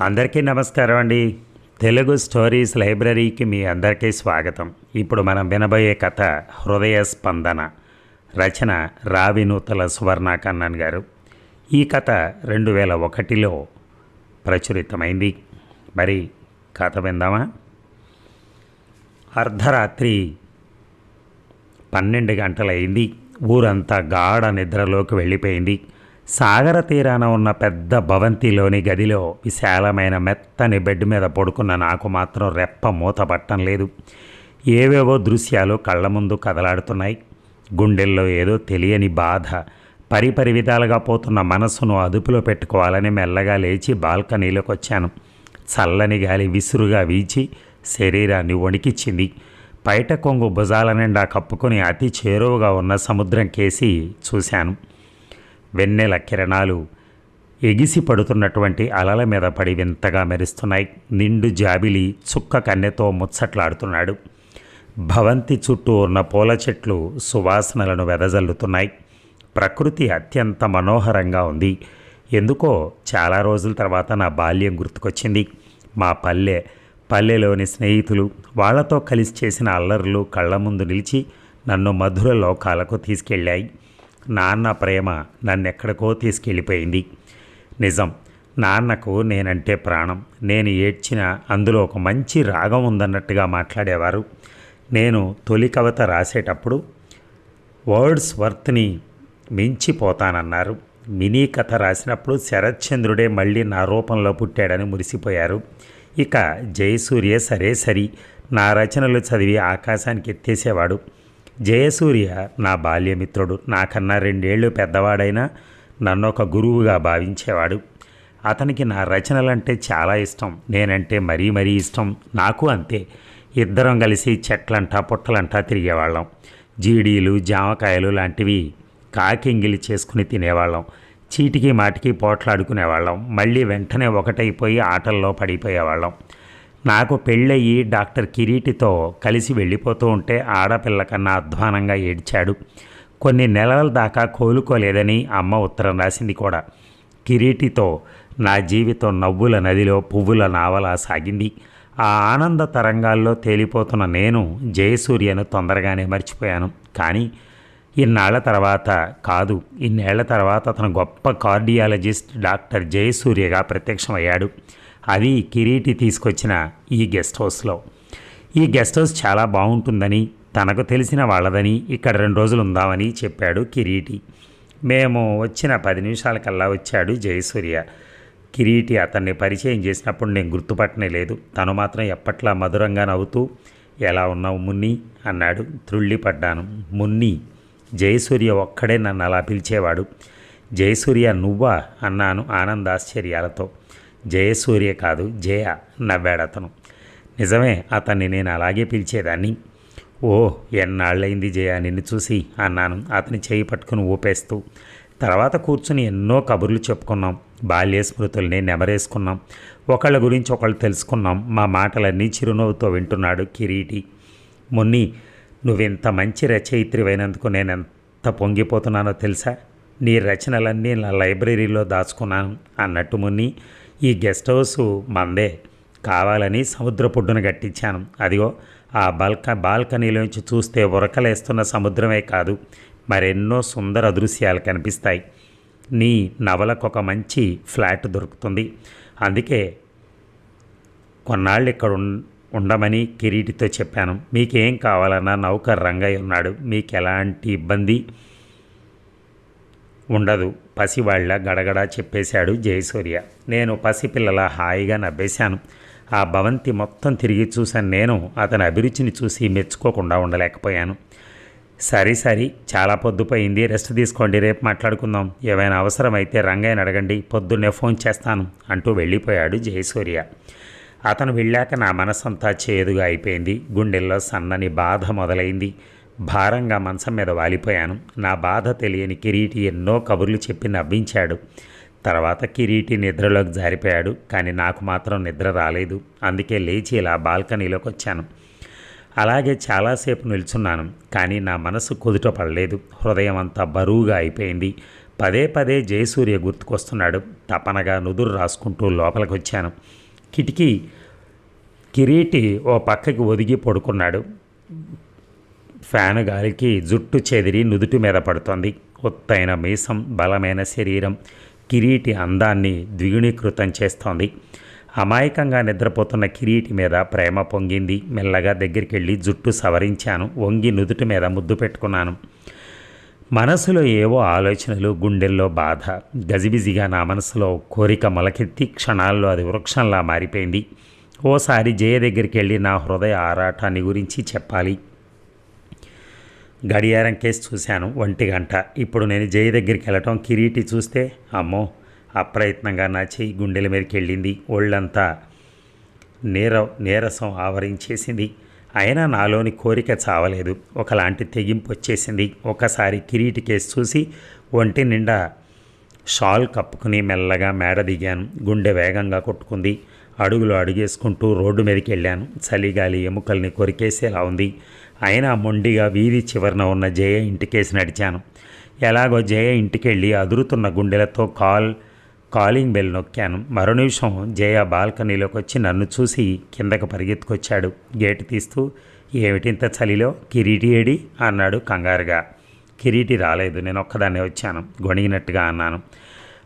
అందరికీ నమస్కారం అండి. తెలుగు స్టోరీస్ లైబ్రరీకి మీ అందరికీ స్వాగతం. ఇప్పుడు మనం వినబోయే కథ హృదయ స్పందన. రచన రావినూతల సువర్ణ కన్నన్ గారు. ఈ కథ రెండు వేల ఒకటిలో ప్రచురితమైంది. మరి కథ విందామా? అర్ధరాత్రి పన్నెండు గంటలైంది. ఊరంతా గాఢ నిద్రలోకి వెళ్ళిపోయింది. సాగర తీరాన ఉన్న పెద్ద భవంతిలోని గదిలో విశాలమైన మెత్తని బెడ్ మీద పడుకున్న నాకు మాత్రం రెప్ప మూత పట్టం లేదు. ఏవేవో దృశ్యాలు కళ్ళ ముందు కదలాడుతున్నాయి. గుండెల్లో ఏదో తెలియని బాధ. పరిపరి విధాలుగా పోతున్న మనస్సును అదుపులో పెట్టుకోవాలని మెల్లగా లేచి బాల్కనీలోకి వచ్చాను చల్లని గాలి విసురుగా వీచి శరీరాన్ని వణికిచ్చింది. పైట కొంగు భుజాల నిండా కప్పుకొని అతి చేరువగా ఉన్న సముద్రం కేసి చూశాను. వెన్నెల కిరణాలు ఎగిసి పడుతున్నటువంటి అలల మీద పడి వింతగా మెరుస్తున్నాయి. నిండు జాబిలి చుక్క కన్నెతో ముచ్చట్లాడుతున్నాడు. భవంతి చుట్టూ ఉన్న పూల చెట్లు సువాసనలను వెదజల్లుతున్నాయి. ప్రకృతి అత్యంత మనోహరంగా ఉంది. ఎందుకో చాలా రోజుల తర్వాత నా బాల్యం గుర్తుకొచ్చింది. మా పల్లె పల్లెలోని స్నేహితులు వాళ్ళతో కలిసి చేసిన అల్లర్లు కళ్ళ ముందు నిలిచి నన్ను మధుర లోకాలకు తీసుకెళ్ళాయి. నాన్న ప్రేమ నన్నెక్కడికో తీసుకెళ్ళిపోయింది. నిజం నాన్నకు నేనంటే ప్రాణం. నేను ఏడ్చిన అందులో ఒక మంచి రాగం ఉందన్నట్టుగా మాట్లాడేవారు. నేను తొలి కవిత రాసేటప్పుడు వర్డ్స్ వర్త్ని మించిపోతానన్నారు. మినీ కథ రాసినప్పుడు శరత్చంద్రుడే మళ్ళీ నా రూపంలో పుట్టాడని మురిసిపోయారు. ఇక జయసూర్య సరే సరి నా రచనలు చదివి ఆకాశానికి ఎత్తేసేవాడు జయసూర్య నా బాల్యమిత్రుడు. నాకన్నా రెండేళ్ళు పెద్దవాడైనా నన్ను ఒక గురువుగా భావించేవాడు. అతనికి నా రచనలంటే చాలా ఇష్టం. నేనంటే మరీ మరీ ఇష్టం. నాకు అంతే. ఇద్దరం కలిసి చెట్లంటా పుట్టలంటా తిరిగేవాళ్ళం. జీడీలు జామకాయలు లాంటివి కాకింగిలి చేసుకుని తినేవాళ్ళం. చీటికి మాటికి పోట్లాడుకునేవాళ్ళం. మళ్ళీ వెంటనే ఒకటైపోయి ఆటల్లో పడిపోయేవాళ్ళం. నాకు పెళ్ళయి డాక్టర్ కిరీటితో కలిసి వెళ్ళిపోతూ ఉంటే ఆడపిల్ల కన్నా అధ్వానంగా ఏడ్చాడు. కొన్ని నెలల దాకా కోలుకోలేదని అమ్మ ఉత్తరం రాసింది కూడా. కిరీటితో నా జీవితం నవ్వుల నదిలో పువ్వుల నావలా సాగింది. ఆ ఆనంద తరంగాల్లో తేలిపోతున్న నేను జయసూర్యను తొందరగానే మర్చిపోయాను. కానీ ఇన్నాళ్ళ తర్వాత కాదు ఇన్నేళ్ళ తర్వాత అతను గొప్ప కార్డియాలజిస్ట్ డాక్టర్ జయసూర్యగా ప్రత్యక్షమయ్యాడు. అది కిరీటి తీసుకొచ్చిన ఈ గెస్ట్ హౌస్లో. ఈ గెస్ట్ హౌస్ చాలా బాగుంటుందని తనకు తెలిసిన వాళ్ళదని ఇక్కడ రెండు రోజులు ఉందామని చెప్పాడు కిరీటి. మేము వచ్చిన పది నిమిషాలకల్లా వచ్చాడు జయసూర్య. కిరీటి అతన్ని పరిచయం చేసినప్పుడు నేను గుర్తుపట్టనే లేదు. తను మాత్రం ఎప్పట్లా మధురంగా నవ్వుతూ ఎలా ఉన్నావు మున్ని? అన్నాడు. త్రుళ్ళిపడ్డాను. మున్ని జయసూర్య ఒక్కడే నన్ను అలా పిలిచేవాడు. జయసూర్య నువ్వా? అన్నాను ఆనందాశ్చర్యాలతో. జయసూర్య కాదు జయ నవ్వాడు అతను నిజమే అతన్ని నేను అలాగే పిలిచేదాన్ని. ఓ ఎన్నాళ్ళైంది జయ నిన్ను చూసి? అన్నాను అతని చేయి పట్టుకుని ఊపేస్తూ. తర్వాత కూర్చుని ఎన్నో కబుర్లు చెప్పుకున్నాం. బాల్య స్మృతుల్ని నెమరేసుకున్నాం. ఒకళ్ళ గురించి ఒకళ్ళు తెలుసుకున్నాం. మా మాటలన్నీ చిరునవ్వుతో వింటున్నాడు కిరీటి. మున్ని నువ్వింత మంచి రచయిత్రివైనందుకు నేను ఎంత పొంగిపోతున్నానో తెలుసా? నీ రచనలన్నీ నా లైబ్రరీలో దాచుకున్నాను అన్నట్టు ముని ఈ గెస్ట్ హౌస్ మందే. కావాలని సముద్ర పొడ్డున కట్టించాను అదిగో ఆ బాల్క బాల్కనీలోంచి చూస్తే ఉరకలేస్తున్న సముద్రమే కాదు మరెన్నో సుందర దృశ్యాలు కనిపిస్తాయి. నీ నవలకు ఒక మంచి ఫ్లాట్ దొరుకుతుంది. అందుకే కొన్నాళ్ళు ఇక్కడ ఉండమని కిరీటితో చెప్పాను. మీకేం కావాలన్నా నౌకర్ రంగయ్య ఉన్నాడు. మీకు ఎలాంటి ఇబ్బంది? ఉండదు. పసివాళ్ళ గడగడ చెప్పేశాడు జయసూర్య. నేను పసిపిల్లల హాయిగా నవ్వేశాను. ఆ భవంతి మొత్తం తిరిగి చూశాను నేను. అతని అభిరుచిని చూసి మెచ్చుకోకుండా ఉండలేకపోయాను. సరే సరే చాలా పొద్దుపోయింది. రెస్ట్ తీసుకోండి రేపు మాట్లాడుకుందాం. ఏమైనా అవసరమైతే రంగయ్యని అడగండి. పొద్దున్నే ఫోన్ చేస్తాను అంటూ వెళ్ళిపోయాడు జయసూర్య. అతను వెళ్ళాక నా మనసంతా చేదుగా అయిపోయింది. గుండెల్లో సన్నని బాధ మొదలైంది. భారంగా మంచం మీద వాలిపోయాను. నా బాధ తెలియని కిరీటి ఎన్నో కబుర్లు చెప్పి నవ్వించాడు. తర్వాత కిరీటి నిద్రలోకి జారిపోయాడు కానీ నాకు మాత్రం నిద్ర రాలేదు. అందుకే లేచి ఇలా బాల్కనీలోకి వచ్చాను. అలాగే చాలాసేపు నిల్చున్నాను కానీ నా మనసు కుదుట పడలేదు. హృదయం అంతా బరువుగా అయిపోయింది. పదే పదే జయసూర్య గుర్తుకొస్తున్నాడు. తపనగా నుదురు రాసుకుంటూ లోపలికి వచ్చాను. కిటికీ కిరీటి ఓ పక్కకి ఒదిగి పడుకున్నాడు. ఫ్యాను గాలికి జుట్టు చెదిరి నుదుటి మీద పడుతోంది. ఒత్తైన మీసం బలమైన శరీరం కిరీటి అందాన్ని ద్విగుణీకృతం చేస్తోంది. అమాయకంగా నిద్రపోతున్న కిరీటి మీద ప్రేమ పొంగింది. మెల్లగా దగ్గరికి వెళ్ళి జుట్టు సవరించాను. వంగి నుదుటి మీద ముద్దు పెట్టుకున్నాను. మనసులో ఏవో ఆలోచనలు గుండెల్లో బాధ. గజిబిజిగా నా మనసులో కోరిక మొలకెత్తి క్షణాల్లో అది వృక్షంలా మారిపోయింది. ఓసారి జయ దగ్గరికి వెళ్ళి నా హృదయ ఆరాటాన్ని గురించి చెప్పాలి. గడియారం కేసు చూశాను ఒంటి గంట. ఇప్పుడు నేను జయ దగ్గరికి వెళ్ళటం కిరీటి చూస్తే అమ్మో అప్రయత్నంగా నా చెయ్యి గుండెల మీదకి వెళ్ళింది. ఒళ్ళంతా నీర నీరసం ఆవరించేసింది. అయినా నాలోని కోరిక చావలేదు. ఒకలాంటి తెగింపు వచ్చేసింది. ఒకసారి కిరీటి కేసు చూసి ఒంటి నిండా షాల్ కప్పుకుని మెల్లగా మేడ దిగాను. గుండె వేగంగా కొట్టుకుంది. అడుగులు అడుగేసుకుంటూ రోడ్డు మీదకి వెళ్ళాను. చలిగాలి ఎముకల్ని కొరికేసేలా ఉంది. అయినా మొండిగా వీధి చివరన ఉన్న జయ ఇంటికేసి నడిచాను. ఎలాగో జయ ఇంటికెళ్ళి అదురుతున్న గుండెలతో కాల్ కాలింగ్ బెల్ నొక్కాను. మరో నిమిషం జయ బాల్కనీలోకి వచ్చి నన్ను చూసి కిందకు పరిగెత్తుకొచ్చాడు. గేటు తీస్తూ ఏమిటింత చలిలో? కిరీటి ఏడి? అన్నాడు కంగారుగా. కిరీటి రాలేదు నేను ఒక్కదాన్నే వచ్చాను గొణిగినట్టుగా అన్నాను.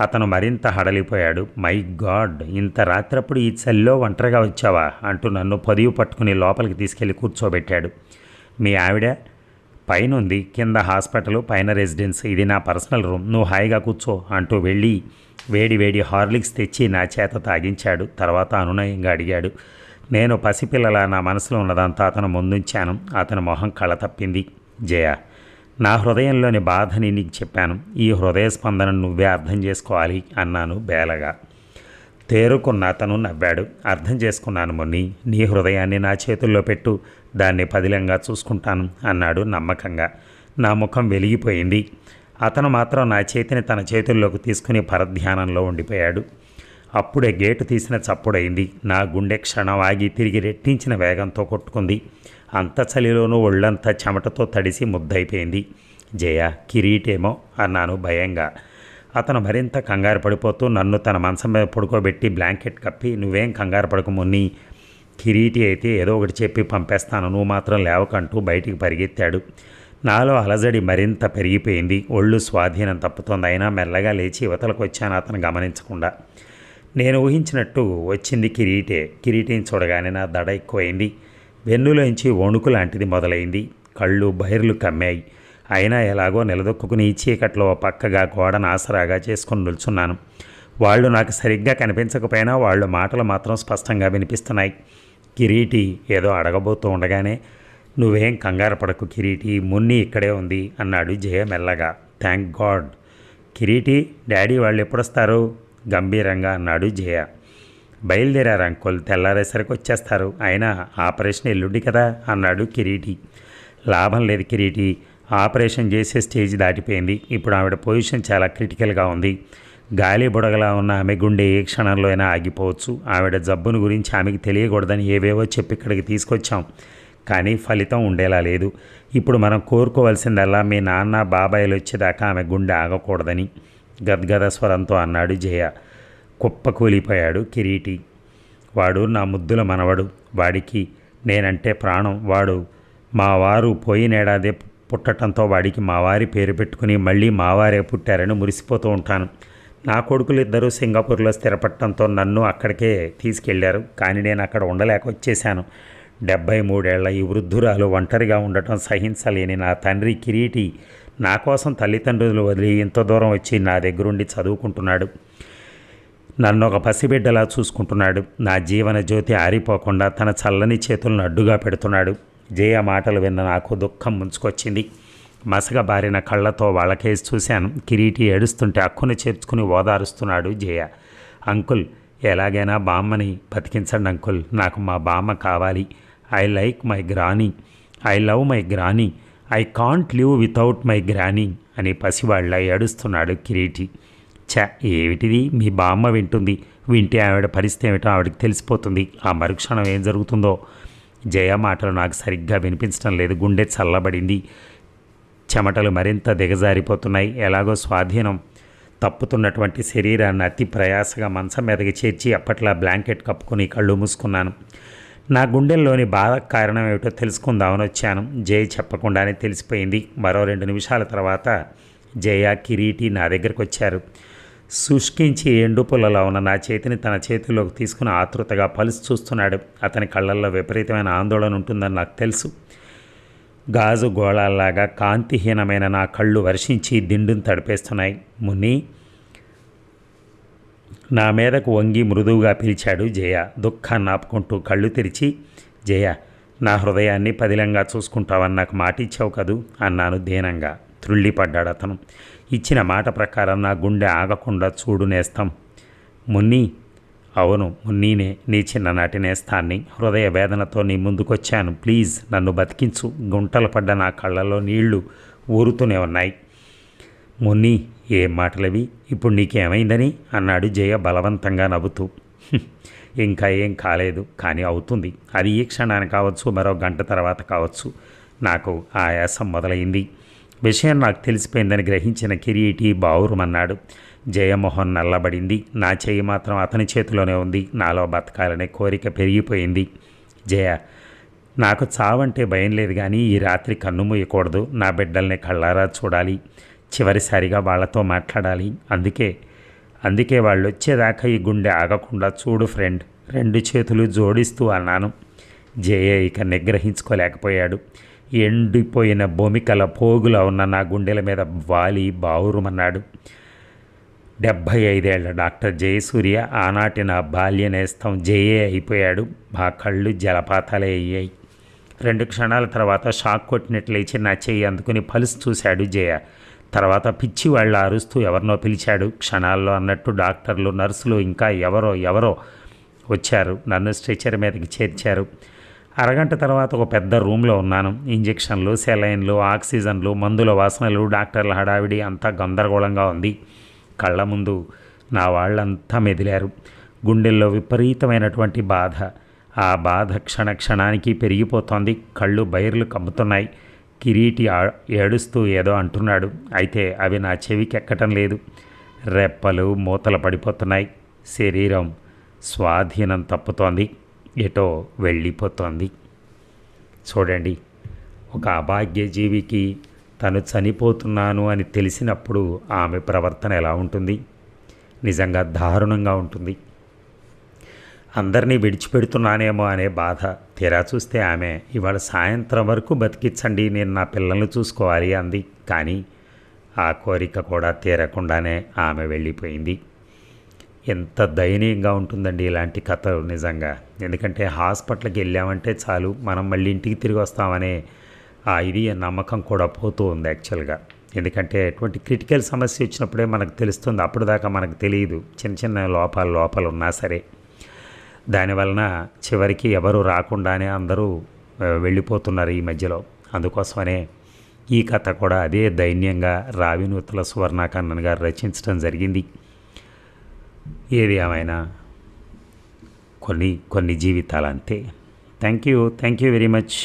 అతను మరింత హడలిపోయాడు. మై గాడ్ ఇంత రాత్రప్పుడు ఈ చలిలో ఒంటరిగా వచ్చావా? అంటూ నన్ను పొదివి పట్టుకుని లోపలికి తీసుకెళ్ళి కూర్చోబెట్టాడు. మీ ఆవిడ పైన ఉంది కింద హాస్పిటల్ పైన రెసిడెన్స్. ఇది నా పర్సనల్ రూమ్. నువ్వు హాయిగా కూర్చో అంటూ వెళ్ళి వేడి వేడి హార్లిక్స్ తెచ్చి నా చేత తాగించాడు. తర్వాత అనునయంగా అడిగాడు నేను పసిపిల్లల నా మనసులో ఉన్నదంతా అతను ముందుంచాను. అతని మొహం కళ తప్పింది. జయ నా హృదయంలోని బాధని నీకు చెప్పాను. ఈ హృదయ స్పందనను నువ్వే అర్థం చేసుకోవాలి అన్నాను బేలగా. తేరుకున్న అతను నవ్వాడు. అర్థం చేసుకున్నాను మొన్ని నీ హృదయాన్ని నా చేతుల్లో పెట్టు దాన్ని పదిలంగా చూసుకుంటాను అన్నాడు నమ్మకంగా. నా ముఖం వెలిగిపోయింది. అతను మాత్రం నా చేతిని తన చేతుల్లోకి తీసుకుని పరధ్యానంలో ఉండిపోయాడు. అప్పుడే గేటు తీసిన చప్పుడైంది. నా గుండె క్షణం ఆగి తిరిగి రెట్టించిన వేగంతో కొట్టుకుంది. అంత చలిలోనూ ఒళ్ళంతా చెమటతో తడిసి ముద్దయిపోయింది. జయ కిరీటేమో అన్నాను భయంగా. అతను మరింత కంగారు పడిపోతూ నన్ను తన మంచం మీద పడుకోబెట్టి బ్లాంకెట్ కప్పి నువ్వేం కంగారు పడకమున్ని కిరీటి అయితే ఏదో ఒకటి చెప్పి పంపేస్తాను నువ్వు మాత్రం లేవకంటూ బయటికి పరిగెత్తాడు. నాలో అలజడి మరింత పెరిగిపోయింది. ఒళ్ళు స్వాధీనం తప్పుతోంది. అయినా మెల్లగా లేచి యువతలకు వచ్చాను అతను గమనించకుండా. నేను ఊహించినట్టు వచ్చింది కిరీటే. కిరీటిని చూడగానే నా దడ ఎక్కువైంది. వెన్నులోంచి వణుకు లాంటిది మొదలైంది. కళ్ళు బైర్లు కమ్మాయి. అయినా ఎలాగో నిలదొక్కుని ఈ చీకట్లో పక్కగా గోడను ఆసరాగా చేసుకుని నిల్చున్నాను. వాళ్ళు నాకు సరిగ్గా కనిపించకపోయినా వాళ్ళ మాటలు మాత్రం స్పష్టంగా వినిపిస్తున్నాయి. కిరీటి ఏదో అడగబోతూ ఉండగానే నువ్వేం కంగారు పడకు కిరీటి మున్ని ఇక్కడే ఉంది అన్నాడు జయ మెల్లగా. Thank God. కిరీటి డాడీ వాళ్ళు ఎప్పుడొస్తారు? గంభీరంగా అన్నాడు జయ. బయలుదేరారు అంకుల్ తెల్లారేసరికి వచ్చేస్తారు. అయినా ఆపరేషన్ ఎల్లుండి కదా అన్నాడు కిరీటి. లాభం లేదు కిరీటి. ఆపరేషన్ చేసే స్టేజ్ దాటిపోయింది. ఇప్పుడు ఆవిడ పొజిషన్ చాలా క్రిటికల్గా ఉంది. గాలి బుడగలా ఉన్న ఆమె గుండె ఏ క్షణంలో అయినా ఆగిపోవచ్చు. ఆవిడ జబ్బును గురించి ఆమెకి తెలియకూడదని ఏవేవో చెప్పి ఇక్కడికి తీసుకొచ్చాం. కానీ ఫలితం ఉండేలా లేదు. ఇప్పుడు మనం కోరుకోవాల్సిందల్లా మీ నాన్న బాబాయిలు వచ్చేదాకా ఆమె గుండె ఆగకూడదని గద్గద స్వరంతో అన్నాడు జయ. కుప్ప కూలిపోయాడు కిరీటి. వాడు నా ముద్దుల మనవడు. వాడికి నేనంటే ప్రాణం. వాడు మా వారు పోయినేడాదే పుట్టడంతో వాడికి మావారి పేరు పెట్టుకుని మళ్ళీ మావారే పుట్టారని మురిసిపోతూ ఉంటాను. నా కొడుకులు ఇద్దరూ సింగపూర్లో స్థిరపడటంతో నన్ను అక్కడికే తీసుకెళ్ళారు. కానీ నేను అక్కడ ఉండలేక వచ్చేశాను. డెబ్బై మూడేళ్ళ ఈ వృద్ధురాలు ఒంటరిగా ఉండటం సహించలేని నా తండ్రి కిరీటి నా కోసం తల్లిదండ్రులు వదిలి ఇంత దూరం వచ్చి నా దగ్గరుండి చదువుకుంటున్నాడు. నన్ను ఒక పసిబిడ్డలా చూసుకుంటున్నాడు. నా జీవన జ్యోతి ఆరిపోకుండా తన చల్లని చేతులను అడ్డుగా పెడుతున్నాడు. జయ మాటలు విన్న నాకు దుఃఖం ముంచుకొచ్చింది. మసగబారిన కళ్ళతో వాళ్ళకేసి చూశాను. కిరీటి ఏడుస్తుంటే అక్కును చేర్చుకుని ఓదారుస్తున్నాడు జయ. అంకుల్ ఎలాగైనా బామ్మని బతికించండి అంకుల్. నాకు మా బామ్మ కావాలి. I like my granny. I love my granny. I can't live without my granny అని పసివాళ్ళ ఏడుస్తున్నాడు కిరీటి. చ ఏమిటిది? మీ బామ్మ వింటుంది. వింటే ఆవిడ పరిస్థితి ఏమిటో ఆవిడకి తెలిసిపోతుంది. ఆ మరుక్షణం ఏం జరుగుతుందో? జయ మాటలు నాకు సరిగ్గా వినిపించడం లేదు. గుండె చల్లబడింది. చెమటలు మరింత దిగజారిపోతున్నాయి. ఎలాగో స్వాధీనం తప్పుతున్నటువంటి శరీరాన్ని అతి ప్రయాసగా మంచం మీదకి చేర్చి అప్పట్లా బ్లాంకెట్ కప్పుకొని కళ్ళు మూసుకున్నాను. నా గుండెల్లోని బాధ కారణం ఏమిటో తెలుసుకుందామని వచ్చాను. జయ చెప్పకుండానే తెలిసిపోయింది. మరో రెండు నిమిషాల తర్వాత జయ కిరీటి నా దగ్గరకు వచ్చారు శుష్కించి ఎండుపుల్లలో ఉన్న నా చేతిని తన చేతిలోకి తీసుకుని ఆతృతగా పలుసు చూస్తున్నాడు. అతని కళ్ళల్లో విపరీతమైన ఆందోళన ఉంటుందని నాకు తెలుసు. గాజు గోళాల్లాగా కాంతిహీనమైన నా కళ్ళు వర్షించి దిండును తడిపేస్తున్నాయి. ముని నా మీదకు వంగి మృదువుగా పిలిచాడు జయ. దుఃఖాన్ని ఆపుకుంటూ కళ్ళు తెరిచి జయ నా హృదయాన్ని పదిలంగా చూసుకుంటావని నాకు మాట ఇచ్చావు కదూ? అన్నాను దీనంగా. త్రుళ్ళిపడ్డాడు అతను. ఇచ్చిన మాట ప్రకారం నా గుండె ఆగకుండా చూడు నేస్తాం. మున్ని అవును మున్నీనే నీ చిన్ననాటి నేస్తాన్ని హృదయ వేదనతో నీ ముందుకొచ్చాను. ప్లీజ్ నన్ను బతికించు. గుంటలు పడ్డ నా కళ్ళలో నీళ్ళు ఊరుతూనే ఉన్నాయి. మున్ని ఏం మాటలవి? ఇప్పుడు నీకేమైందని? అన్నాడు జయ బలవంతంగా నవ్వుతూ. ఇంకా ఏం కాలేదు కానీ అవుతుంది. అది ఈ క్షణాన్ని కావచ్చు మరో గంట తర్వాత కావచ్చు. నాకు ఆయాసం మొదలైంది. విషయం నాకు తెలిసిపోయిందని గ్రహించిన కిరీటి బావురుమన్నాడు. జయమోహన్ నల్లబడింది. నా చేయి మాత్రం అతని చేతిలోనే ఉంది. నాలో బతకాలనే కోరిక పెరిగిపోయింది. జయ నాకు చావంటే భయం లేదు కానీ ఈ రాత్రి కన్ను మూయకూడదు. నా బిడ్డల్ని కళ్ళారా చూడాలి. చివరిసారిగా వాళ్ళతో మాట్లాడాలి. అందుకే అందుకే వాళ్ళు వచ్చేదాకా ఈ గుండె ఆగకుండా చూడు ఫ్రెండ్ రెండు చేతులు జోడిస్తూ అన్నాను. జయ ఇక నిగ్రహించుకోలేకపోయాడు. ఎండిపోయిన భూమికల పోగులా ఉన్న నా గుండెల మీద వాలి బావురుమన్నాడు. డెబ్భై ఐదేళ్ళ డాక్టర్ జయసూర్య ఆనాటి నా బాల్య నేస్తం జయే అయిపోయాడు. మా కళ్ళు జలపాతాలే అయ్యాయి. రెండు క్షణాల తర్వాత షాక్ కొట్టినట్లు లేచి నా చెయ్యి అందుకుని పలుసు చూశాడు జయ. తర్వాత పిచ్చి వాళ్ళు అరుస్తూ ఎవరినో పిలిచాడు. క్షణాల్లో అన్నట్టు డాక్టర్లు నర్సులు ఇంకా ఎవరో ఎవరో వచ్చారు. నన్ను స్ట్రెచర్ మీదకి చేర్చారు. అరగంట తర్వాత ఒక పెద్ద రూమ్లో ఉన్నాను. ఇంజెక్షన్లు సెలైన్లు ఆక్సిజన్లు మందుల వాసనలు డాక్టర్ల హడావిడి అంతా గందరగోళంగా ఉంది. కళ్ళ ముందు నా వాళ్ళంతా మెదిలారు. గుండెల్లో విపరీతమైనటువంటి బాధ. ఆ బాధ క్షణ క్షణానికి పెరిగిపోతోంది. కళ్ళు బైర్లు కమ్ముతున్నాయి. కిరీటి ఆ- ఏడుస్తూ ఏదో అంటున్నాడు. అయితే అవి నా చెవికి ఎక్కటం లేదు. రెప్పలు మూతలు పడిపోతున్నాయి. శరీరం స్వాధీనం తప్పుతోంది. ఎటో వెళ్ళిపోతోంది. చూడండి ఒక అభాగ్య జీవికి తను చనిపోతున్నాను అని తెలిసినప్పుడు ఆమె ప్రవర్తన ఎలా ఉంటుంది? నిజంగా దారుణంగా ఉంటుంది. అందరినీ విడిచిపెడుతున్నానేమో అనే బాధ తీరా చూస్తే ఆమె ఇవాళ సాయంత్రం వరకు బతికించండి నేను నా పిల్లల్ని చూసుకోవాలి అంది. కానీ ఆ కోరిక కూడా తీరకుండానే ఆమె వెళ్ళిపోయింది. ఎంత దయనీయంగా ఉంటుందండి ఇలాంటి కథలు నిజంగా. ఎందుకంటే హాస్పిటల్కి వెళ్ళామంటే చాలు మనం మళ్ళీ ఇంటికి తిరిగి వస్తామనే ఆ ఇది నమ్మకం కూడా పోతూ ఉంది యాక్చువల్గా. ఎందుకంటే ఎటువంటి క్రిటికల్ సమస్య వచ్చినప్పుడే మనకు తెలుస్తుంది అప్పుడు దాకా మనకు తెలియదు చిన్న చిన్న లోపాలు లోపాలు ఉన్నా సరే. దానివలన చివరికి ఎవరు రాకుండానే అందరూ వెళ్ళిపోతున్నారు ఈ మధ్యలో. అందుకోసమనే ఈ కథ కూడా అదే దైన్యంగా రావినూతుల సువర్ణాకన్నన్ గారు రచించడం జరిగింది. ఏది ఏమైనా కొన్ని కొన్ని జీవితాలు అంతే thank you thank you very much